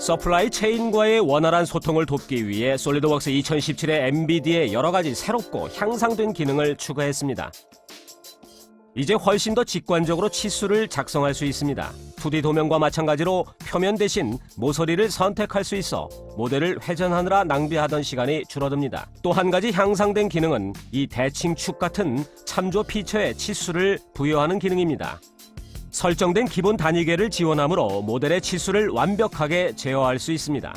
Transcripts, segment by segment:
서플라이 체인과의 원활한 소통을 돕기 위해 솔리드웍스 2017의 MBD에 여러 가지 새롭고 향상된 기능을 추가했습니다. 이제 훨씬 더 직관적으로 치수를 작성할 수 있습니다. 2D 도면과 마찬가지로 표면 대신 모서리를 선택할 수 있어 모델을 회전하느라 낭비하던 시간이 줄어듭니다. 또 한 가지 향상된 기능은 이 대칭축 같은 참조 피처에 치수를 부여하는 기능입니다. 설정된 기본 단위계를 지원하므로 모델의 치수를 완벽하게 제어할 수 있습니다.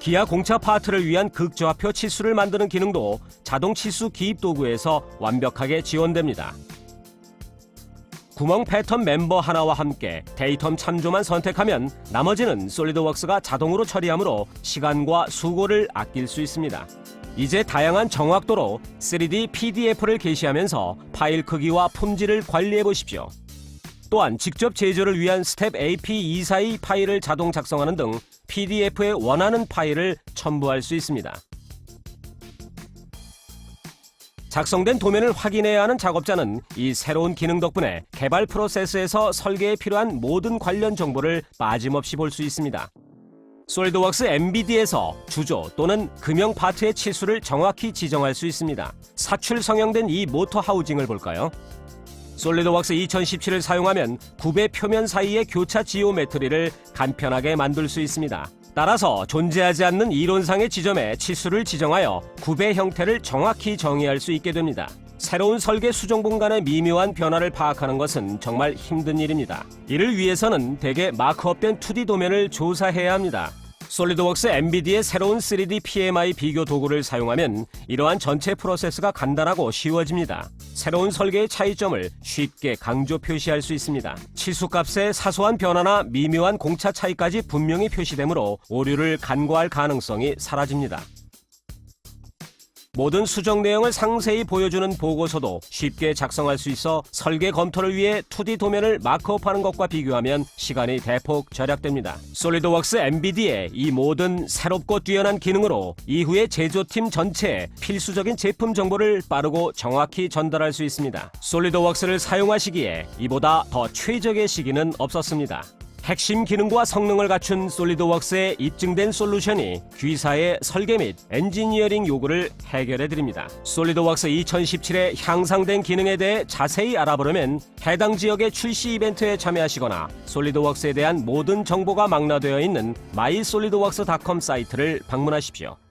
기아 공차 파트를 위한 극좌표 치수를 만드는 기능도 자동 치수 기입 도구에서 완벽하게 지원됩니다. 구멍 패턴 멤버 하나와 함께 데이텀 참조만 선택하면 나머지는 솔리드웍스가 자동으로 처리하므로 시간과 수고를 아낄 수 있습니다. 이제 다양한 정확도로 3D PDF를 게시하면서 파일 크기와 품질을 관리해 보십시오. 또한 직접 제조를 위한 스텝 AP242 파일을 자동 작성하는 등 PDF에 원하는 파일을 첨부할 수 있습니다. 작성된 도면을 확인해야 하는 작업자는 이 새로운 기능 덕분에 개발 프로세스에서 설계에 필요한 모든 관련 정보를 빠짐없이 볼 수 있습니다. 솔리드웍스 MBD에서 주조 또는 금형 파트의 치수를 정확히 지정할 수 있습니다. 사출 성형된 이 모터 하우징을 볼까요? 솔리드웍스 2017을 사용하면 굽의 표면 사이의 교차 지오메트리를 간편하게 만들 수 있습니다. 따라서 존재하지 않는 이론상의 지점에 치수를 지정하여 굽의 형태를 정확히 정의할 수 있게 됩니다. 새로운 설계 수정본 간의 미묘한 변화를 파악하는 것은 정말 힘든 일입니다. 이를 위해서는 대개 마크업된 2D 도면을 조사해야 합니다. 솔리드웍스 MBD의 새로운 3D PMI 비교 도구를 사용하면 이러한 전체 프로세스가 간단하고 쉬워집니다. 새로운 설계의 차이점을 쉽게 강조 표시할 수 있습니다. 치수값의 사소한 변화나 미묘한 공차 차이까지 분명히 표시되므로 오류를 간과할 가능성이 사라집니다. 모든 수정 내용을 상세히 보여주는 보고서도 쉽게 작성할 수 있어 설계 검토를 위해 2D 도면을 마크업하는 것과 비교하면 시간이 대폭 절약됩니다. 솔리드웍스 MBD의 이 모든 새롭고 뛰어난 기능으로 이후에 제조팀 전체에 필수적인 제품 정보를 빠르고 정확히 전달할 수 있습니다. 솔리드웍스를 사용하시기에 이보다 더 최적의 시기는 없었습니다. 핵심 기능과 성능을 갖춘 솔리드웍스의 입증된 솔루션이 귀사의 설계 및 엔지니어링 요구를 해결해 드립니다. 솔리드웍스 2017의 향상된 기능에 대해 자세히 알아보려면 해당 지역의 출시 이벤트에 참여하시거나 솔리드웍스에 대한 모든 정보가 망라되어 있는 mysolidworks.com 사이트를 방문하십시오.